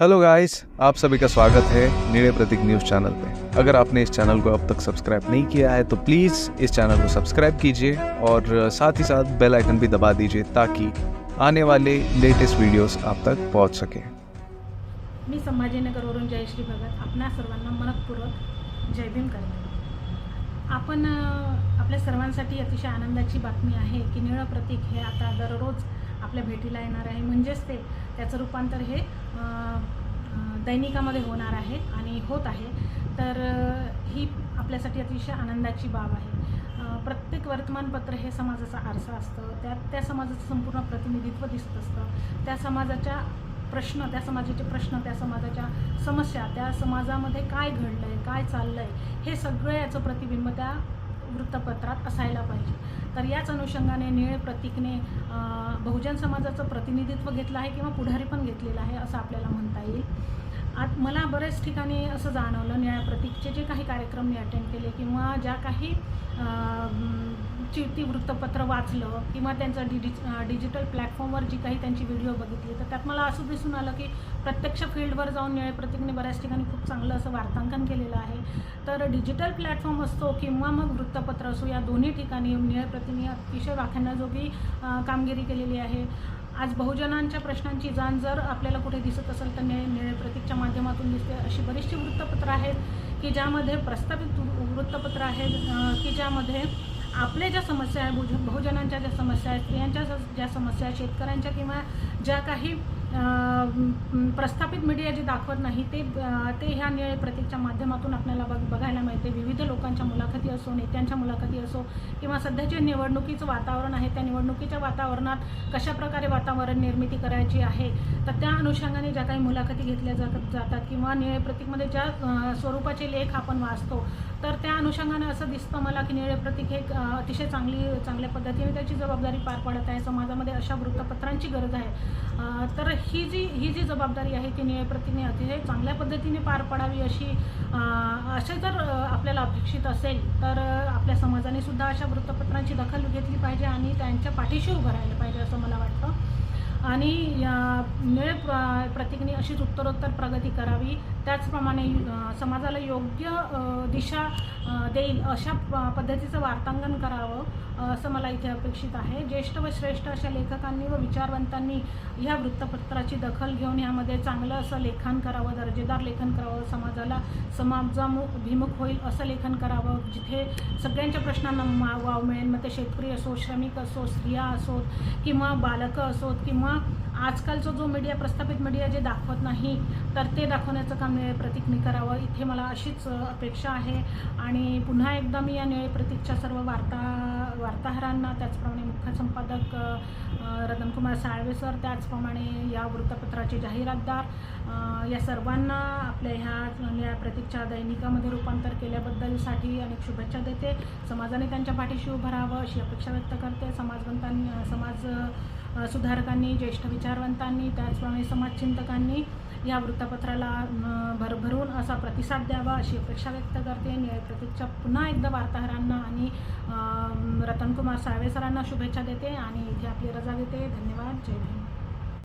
Hello guys आप सभी का स्वागत है नीले प्रतीक न्यूज़ चैनल पे। अगर आपने इस चैनल को अब तक सब्सक्राइब नहीं किया है तो प्लीज़ इस चैनल को सब्सक्राइब कीजिए और साथ ही साथ बेल आइकन भी दबा दीजिए ताकि आने वाले लेटेस्ट वीडियोस आप तक पहुंच सके। मी संभाजीनगरवरून जयश्री भगत आपणा सर्वांना मनपूर्वक जय भीम करते आपण आपल्या सर्वांसाठी अतिशय आनंदाची बातमी आहे की निळं प्रतीक हे आता दररोज आपल्या भेटीला येणार आहे. म्हणजेच ते त्याचं रूपांतर हे दैनिकामध्ये होणार आहे आणि होत आहे. तर ही आपल्यासाठी अतिशय आनंदाची बाब आहे. प्रत्येक वर्तमानपत्र हे समाजाचा आरसा असतं. त्यात त्या समाजाचं संपूर्ण प्रतिनिधित्व दिसत असतं. त्या समाजाच्या प्रश्न त्या समाजाचे प्रश्न त्या समाजाच्या समस्या त्या समाजामध्ये काय घडलं आहे काय चाललं आहे हे सगळं याचं प्रतिबिंब त्या वृत्तपत्रात असायला पाहिजे. तर याच अनुषंगाने निळे प्रतीकने बहुजन समाजाचं प्रतिनिधित्व घेतलं आहे किंवा पुढारी पण घेतलेलं आहे असं आपल्याला म्हणता येईल. आत मला बऱ्याच ठिकाणी असं जाणवलं निळ्या प्रतीकचे जे काही कार्यक्रम मी अटेंड केले किंवा ज्या काही अं, ची ती वृत्तपत्र वाचलं किंवा त्यांचं डिजि डिजिटल प्लॅटफॉर्मवर जी काही त्यांची व्हिडिओ बघितली तर त्यात मला असं दिसून आलं की प्रत्यक्ष फील्डवर जाऊन निळे प्रतीकने बऱ्याच ठिकाणी खूप चांगलं असं वार्तांकन केलेलं आहे. तर डिजिटल प्लॅटफॉर्म असतो किंवा मग वृत्तपत्र असो या दोन्ही ठिकाणी निळे प्रतीने अतिशय वाखाणण्याजोगी कामगिरी केलेली आहे. आज बहुजनांच्या प्रश्नांची जाण जर आपल्याला कुठे दिसत असेल तर निळे निळे प्रतीकच्या माध्यमातून दिसते अशी बरीचशी वृत्तपत्रं आहेत की ज्यामध्ये प्रस्तावित वृत्तपत्र आहेत की ज्यामध्ये आपल्या ज्या समस्या आहे बहुज बहुजनांच्या ज्या समस्या आहेत स्त्रियांच्या ज्या समस्या आहेत शेतकऱ्यांच्या किंवा ज्या काही प्रस्थापित मीडिया जे दाखवत नाही ते ते ह्या निळे प्रतीकच्या माध्यमातून आपल्याला बघ बघायला मिळते. विविध लोकांच्या मुलाखती असो नेत्यांच्या मुलाखती असो किंवा सध्याचे निवडणुकीचं वातावरण आहे त्या निवडणुकीच्या वातावरणात कशाप्रकारे वातावरण निर्मिती करायची आहे तर त्या अनुषंगाने ज्या काही मुलाखती घेतल्या जातात जातात किंवा निळे प्रतीकमध्ये ज्या स्वरूपाचे लेख आपण वाचतो तर त्या अनुषंगाने असं दिसतं मला की निळे प्रतीक हे एक, अतिशय चांगली चांगल्या पद्धतीने त्याची जबाबदारी पार पाडत आहे. समाजामध्ये अशा वृत्तपत्रांची गरज आहे. तर ही जी ही जी जबाबदारी आहे ती न्यायप्रतिने अतिशय चांगल्या पद्धतीने पार पाडावी अशी असे जर आपल्याला अपेक्षित असेल तर आपल्या समाजाने सुद्धा अशा वृत्तपत्रांची दखल घेतली पाहिजे आणि त्यांच्या पाठीशी उभं राहिलं पाहिजे असं मला वाटतं. आणि या निळे प्र प्रतीकने अशीच उत्तरोत्तर प्रगती करावी त्याचप्रमाणे समाजाला योग्य दिशा देईल अशा प- पद्धतीचं वार्तांकन करावं असं मला इथे अपेक्षित आहे. ज्येष्ठ व श्रेष्ठ अशा लेखकांनी व विचारवंतांनी ह्या वृत्तपत्राची दखल घेऊन ह्यामध्ये चांगलं असं लेखन करावं दर्जेदार लेखन करावं समाजाला समाजाभिमुख होईल असं लेखन करावं. जिथे सगळ्यांच्या प्रश्नांना मा- वाव मिळेल मग ते शेतकरी असो श्रमिक असो स्त्रिया असोत किंवा बालकं असोत किंवा आजकालचा जो मीडिया प्रस्थापित मीडिया जे दाखवत नाही तर ते दाखवण्याचं काम निळे प्रतीकने करावं. इथे मला अशीच अपेक्षा आहे. आणि पुन्हा एकदा मी या निळे प्रतीकच्या सर्व वार्ता वार्ताहरांना त्याचप्रमाणे मुख्य संपादक रतनकुमार साळवे सर त्याचप्रमाणे या वृत्तपत्राचे जाहिरातदार या सर्वांना आपल्या ह्या या प्रतीकच्या दैनिकामध्ये रूपांतर केल्याबद्दलसाठी अनेक शुभेच्छा देते. समाजाने त्यांच्या पाठीशी उभं राहावं अशी अपेक्षा व्यक्त करते. समाजवंतांनी समाज सुधारकांनी ज्येष्ठ विचारवंतांनी त्याचप्रमाणे समाजचिंतकांनी या वृत्तपत्राला भरभरून असा प्रतिसाद द्यावा अशी अपेक्षा व्यक्त करते. न्याय प्रतीकच्या पुन्हा एकदा वार्ताहरांना आणि रतनकुमार साळवे सरांना शुभेच्छा देते आणि इथे आपली रजा देते. धन्यवाद. जय भीम.